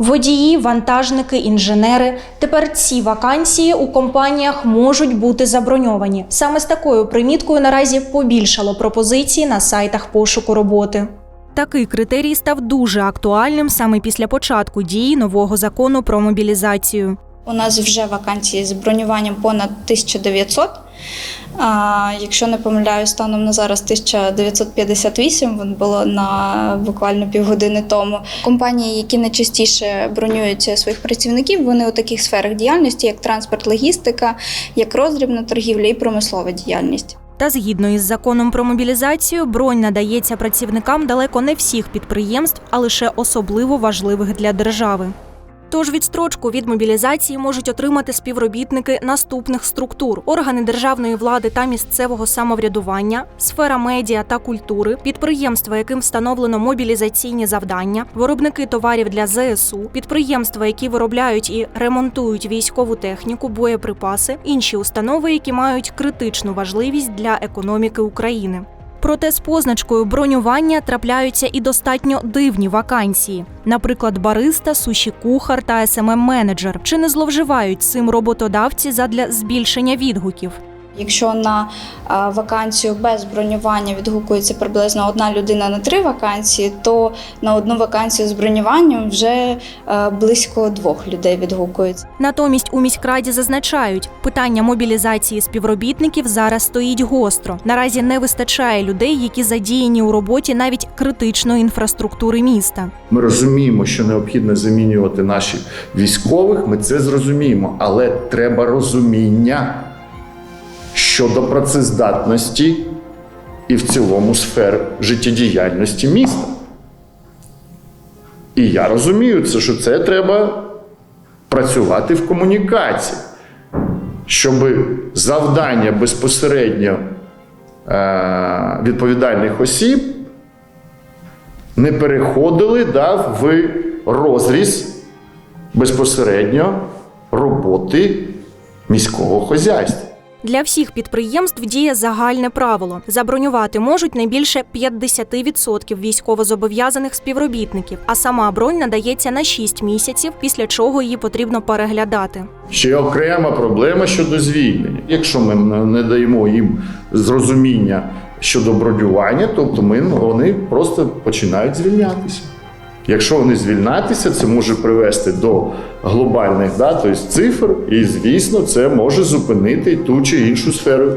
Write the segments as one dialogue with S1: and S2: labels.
S1: Водії, вантажники, інженери. Тепер ці вакансії у компаніях можуть бути заброньовані. Саме з такою приміткою наразі побільшало пропозицій на сайтах пошуку роботи. Такий критерій став дуже актуальним саме після початку дії нового закону про мобілізацію.
S2: У нас вже вакансії з бронюванням понад 1900. А, якщо не помиляюсь, станом на зараз 1958, воно було на буквально півгодини тому. Компанії, які найчастіше бронюють своїх працівників, вони у таких сферах діяльності, як транспорт, логістика, як роздрібна торгівля і промислова діяльність.
S1: Та згідно із законом про мобілізацію, бронь надається працівникам далеко не всіх підприємств, а лише особливо важливих для держави. Тож відстрочку від мобілізації можуть отримати співробітники наступних структур: органи державної влади та місцевого самоврядування, сфера медіа та культури, підприємства, яким встановлено мобілізаційні завдання, виробники товарів для ЗСУ, підприємства, які виробляють і ремонтують військову техніку, боєприпаси, інші установи, які мають критичну важливість для економіки України. Проте з позначкою бронювання трапляються і достатньо дивні вакансії, наприклад, бариста, суші-кухар та СММ-менеджер. Чи не зловживають цим роботодавці задля збільшення відгуків?
S2: Якщо на вакансію без бронювання відгукується приблизно одна людина на три вакансії, то на одну вакансію з бронюванням вже близько двох людей відгукується.
S1: Натомість у міськраді зазначають, питання мобілізації співробітників зараз стоїть гостро. Наразі не вистачає людей, які задіяні у роботі навіть критичної інфраструктури міста.
S3: Ми розуміємо, що необхідно замінювати наших військових. Ми це зрозуміємо, але треба розуміння щодо працездатності і в цілому сфер життєдіяльності міста. І я розумію, це, що це треба працювати в комунікації, щоб завдання безпосередньо е- відповідальних осіб не переходили да, в розріз безпосередньо роботи міського хозяйства.
S1: Для всіх підприємств діє загальне правило: забронювати можуть не більше 50% військовозобов'язаних співробітників, а сама бронь надається на 6 місяців, після чого її потрібно переглядати.
S3: Ще окрема проблема щодо звільнення. Якщо ми не даємо їм зрозуміння щодо бронювання, тобто ми, вони просто починають звільнятися. Якщо вони звільнятися, це може привести до глобальних да, тобто цифр, і, звісно, це може зупинити ту чи іншу сферу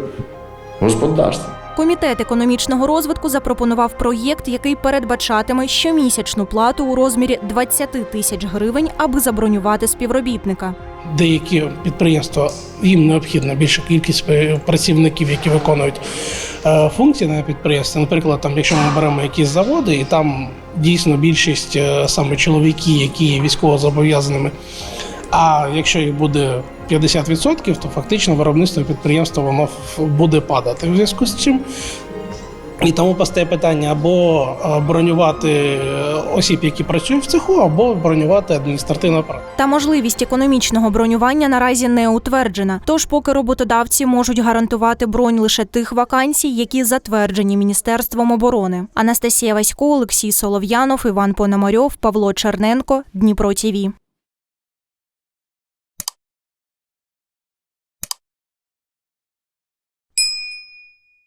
S3: господарства.
S1: Комітет економічного розвитку запропонував проєкт, який передбачатиме щомісячну плату у розмірі 20 тисяч гривень, аби забронювати співробітника.
S4: Деякі підприємства їм необхідна більша кількість працівників, які виконують е, функції на підприємстві. Наприклад, там, якщо ми беремо якісь заводи, і там дійсно більшість е, саме чоловіки, які є військово зобов'язаними. А якщо їх буде 50%, то фактично виробництво підприємства воно буде падати. В зв'язку з чим і тому постає питання або е, бронювати е, осіб, які працюють в цеху, або бронювати адміністративний апарат.
S1: Та можливість економічного бронювання наразі не утверджена. Тож, поки роботодавці можуть гарантувати бронь лише тих вакансій, які затверджені Міністерством оборони. Анастасія Васько, Олексій Солов'янов, Іван Пономарьов, Павло Черненко, Дніпро ТІВІ.